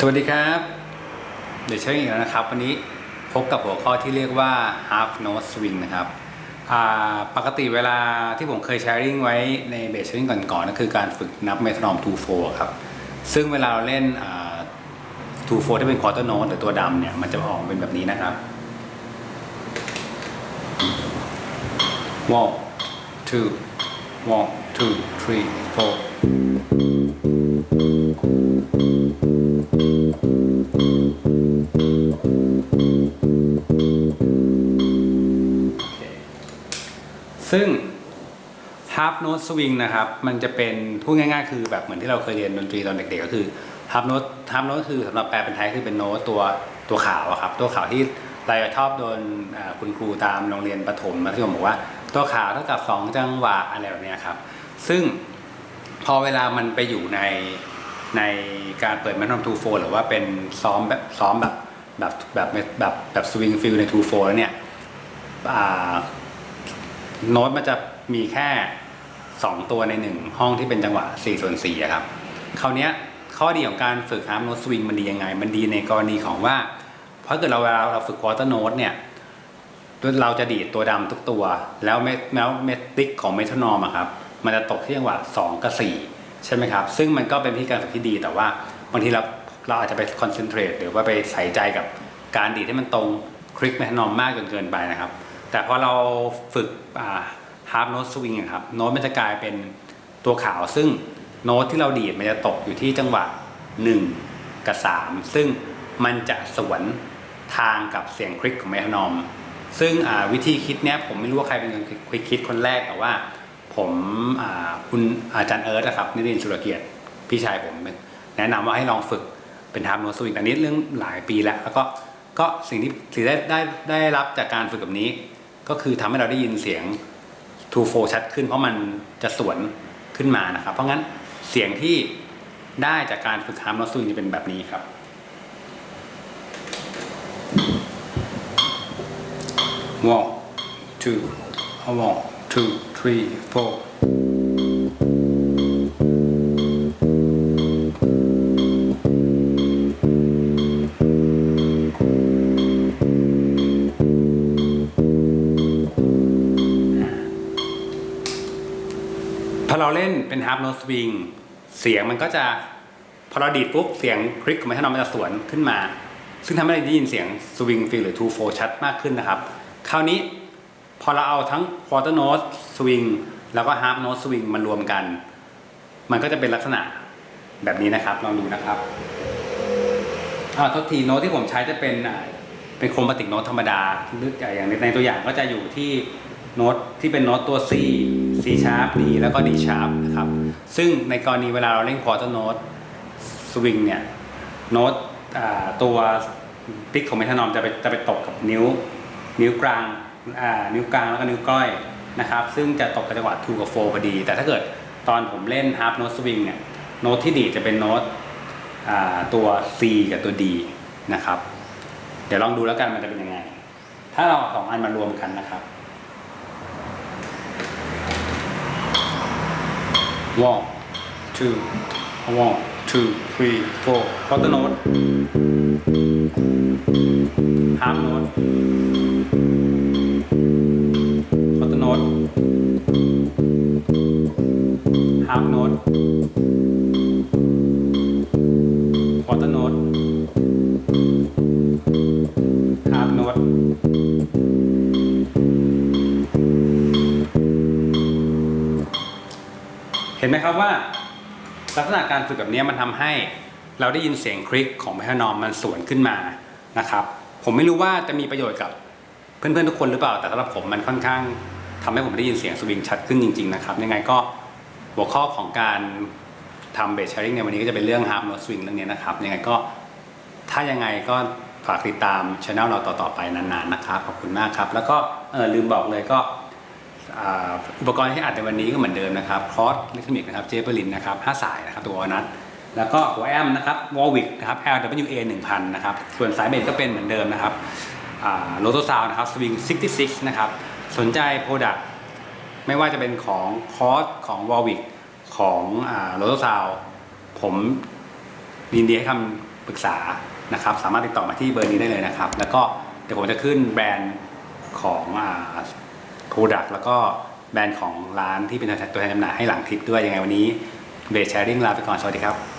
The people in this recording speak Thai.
สวัสดีครับ เดี๋ยวเชิญอีกแล้วนะครับ วันนี้พบกับหัวข้อที่เรียกว่า half note swing นะครับปกติเวลาที่ผมเคยแชร์ริ่งไว้ในเบสชอร์ริ่งก่อนๆก็คือการฝึกนับเมทรอม2-4 ครับ ซึ่งเวลาเราเล่น2-4 ที่เป็น quarter note หรือตัวดำเนี่ย มันจะออกเป็นแบบนี้นะครับ one two one two three four ซึ่ง half note swing นะครับ มันจะเป็นพูดง่ายๆ คือแบบเหมือนที่เราเคยเรียนดนตรีตอนเด็กๆ ก็คือ half note half note คือสำหรับแปลเป็นไทยคือเป็นโน้ตตัวตัวขาวครับ ตัวขาวที่เราชอบโดนคุณครูตามโรงเรียนประถมมัธยมบอกว่า ตัวขาวเท่ากับ 2 จังหวะอะไรแบบนี้ครับ ซึ่งพอเวลามันไปอยู่ใน ในการเปิดแมทนอมทูโฟหรือว่าเป็นซ้อมแบบซ้อมแบบแบบแบบแบบแบบสวิงฟิลในทูโฟแล้วเนี่ยโน้ตมันจะมีแค่ 2 ตัวใน 1 ห้องที่เป็นจังหวะ4ส่วน4ครับคราวนี้ข้อดีของการฝึกฮาร์มโน้ตสวิงมันดียังไง มันดีในกรณีของว่า เพราะเกิดเราเวลาเราฝึกควอเตอร์โน้ตเนี่ยเราจะดีดตัวดำทุกตัว แล้วเมแล้วเมติกของเมทานอมครับ มันจะตกที่จังหวะ 2 กับ 4 ใช่ไหมครับ ซึ่งมันก็เป็นวิธีการฝึกที่ดีแต่ว่าบางทีเราเราอาจจะไปคอนเซนเทรตหรือว่าไปใส่ใจกับการดีดให้มันตรงคลิกเมทนอมมากจนเกินไปนะครับ แต่พอเราฝึกฮาร์ปโน้ตสวิงครับโน้ตมันจะกลายเป็นตัวขาว ซึ่งโน้ตที่เราดีดมันจะตกอยู่ที่จังหวะ 1 กับ 3 ซึ่งมันจะสวนทางกับเสียงคลิกของเมทนอม ซึ่งวิธีคิดเนี้ยผมไม่รู้ว่าใครเป็นคนคิดคนแรกแต่ว่า ผมอ่าคุณอาจารย์เอิร์ธนะครับนิรินสุรเกียรติพี่ชายผมแนะนำว่าให้ลองฝึกเป็นฮาร์ปโนสวิงแต่นี้เรื่องหลายปีแล้ว แล้วก็ก็สิ่งที่สิ่งได้ได้ได้รับจากการฝึกแบบนี้ ก็คือทำให้เราได้ยินเสียง2 4ชัดขึ้น เพราะมันจะสวนขึ้นมานะครับ เพราะงั้นเสียงที่ได้จากการฝึกฮามโนสวิงจะเป็นแบบนี้ครับ one two one two three four พอเราเล่นเป็นฮาร์ปโนสวิงเสียงมันก็จะพอเราดีดปุ๊บเสียงคลิกของไมทานอมมันจะสวนขึ้นมา ซึ่งทำให้เราได้ยินเสียงสวิงฟิลหรือ2 4ชัดมากขึ้นนะครับ คราวนี้ พอเราเอาทั้งควอเตอร์โน e สวิงแล้วก็ฮาร์ปโน e สวิงมารวมกัน มันก็จะเป็นลักษณะแบบนี้นะครับ ลองดูนะครับอ่าทุกทีโน้ตที่ผมใช้จะเป็นเป็นโครมาติกโน้ตธรรมดาหรืออย่างในในตัวอย่างก็จะอยู่ที่โน้ตที่เป็นโน้ตตัว C C sharp D แล้วก็ D sharp นะครับ ซึ่งในกรณีเวลาเราเล่นควอเตอร์โน้ตสวิงเนี่ย โน้ตตัวปิกของเมทานอมจะไปจะไปตกกับนิ้ว นิ้วกลาง นิ้วกลางแล้วก็นิ้วก้อยนะครับ ซึ่งจะตกกับจังหวะ2กับ4พอดี แต่ถ้าเกิดตอนผมเล่นฮาร์ปโน้ตสวิงเนี่ยโน้ตที่ดีดจะเป็นโน้ตอ่าตัว C กับตัว D นะครับ เดี๋ยวลองดูแล้วกันมันจะเป็นยังไง ถ้าเราเอาสองอันมารวมกันนะครับ one two one two three four quarter note half note half note quarter note half note เห็นไหมครับว่า ลักษณะการฝึกแบบนี้มันทำให้เราได้ยินเสียงคลิกของแพทนอมมันสวนขึ้นมานะครับ ผมไม่รู้ว่าจะมีประโยชน์กับเพื่อนๆทุกคนหรือเปล่า แต่สำหรับผมมันค่อนข้าง ทำให้ผมได้ยินเสียงสวิงชัดขึ้นจริง ๆ นะครับ ยังไงก็หัวข้อของการทำเบสช a ริงในวันนี้ก็จะเป็นเรื่องฮาร์ n โนสวิงเรื่องนี้นะครับ ยังไงก็ถ้ายังไงก็ฝากติดตามช anel เราต่อ ๆ ไปนาน ๆ นะครับ ขอบคุณมากครับ แล้วก็เออลืมบอกเลยก็อุปกรณ์ที่อัดในวันนี้ก็เหมือนเดิมนะครับคอร์สอิทมิกนะครับเจเปอรินนะครับ5สายนะครับตัวนัดแล้วก็หัวแอมนะครับวอลวิกนะครับ LWA 1000 นะครับ ส่วนสายเบสก็เป็นเหมือนเดิมนะครับโลโตซาวนะครับสวิง66 นะครับ สนใจโปรดักไม่ว่าจะเป็นของคอร์สของวอลวิกของโลโตซาวผมยินดีให้คำปรึกษานะครับ สามารถติดต่อมาที่เบอร์นี้ได้เลยนะครับ แล้วก็เดี๋ยวผมจะขึ้นแบรนด์ของอ่า Product แล้วก็แบรนด์ของร้านที่เป็นตัวแทนจำหน่ายให้หลังคลิปด้วยยังไงวันนี้เบสแชร์ริ่งลาไปก่อน สวัสดีครับ